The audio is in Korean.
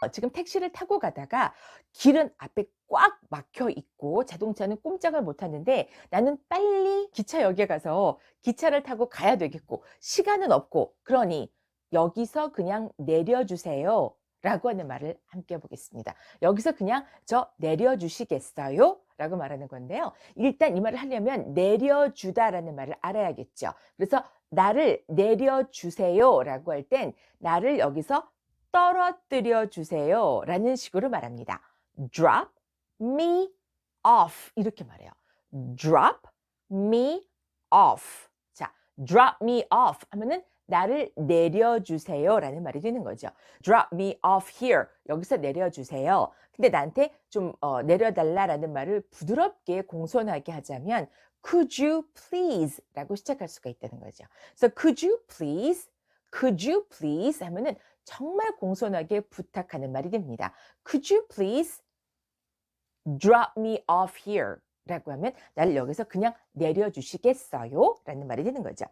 어, 지금 택시를 타고 가다가 길은 앞에 꽉 막혀 있고 자동차는 꼼짝을 못 하는데 나는 빨리 기차역에 가서 기차를 타고 가야 되겠고 시간은 없고 그러니 여기서 그냥 내려주세요. 라고 하는 말을 함께 해보겠습니다. 여기서 그냥 저 내려주시겠어요? 라고 말하는 건데요. 일단 이 말을 하려면 내려주다라는 말을 알아야겠죠. 그래서 나를 내려주세요 라고 할 땐 나를 여기서 떨어뜨려 주세요 라는 식으로 말합니다. drop me off 이렇게 말해요. drop me off. 자, drop me off 하면은 나를 내려주세요 라는 말이 되는 거죠. drop me off here. 여기서 내려주세요. 근데 나한테 좀 어, 내려달라라는 말을 부드럽게 공손하게 하자면 could you please 라고 시작할 수가 있다는 거죠. 그래서 could you please, could you please 하면은 정말 공손하게 부탁하는 말이 됩니다. could you please drop me off here 라고 하면 나를 여기서 그냥 내려주시겠어요? 라는 말이 되는 거죠.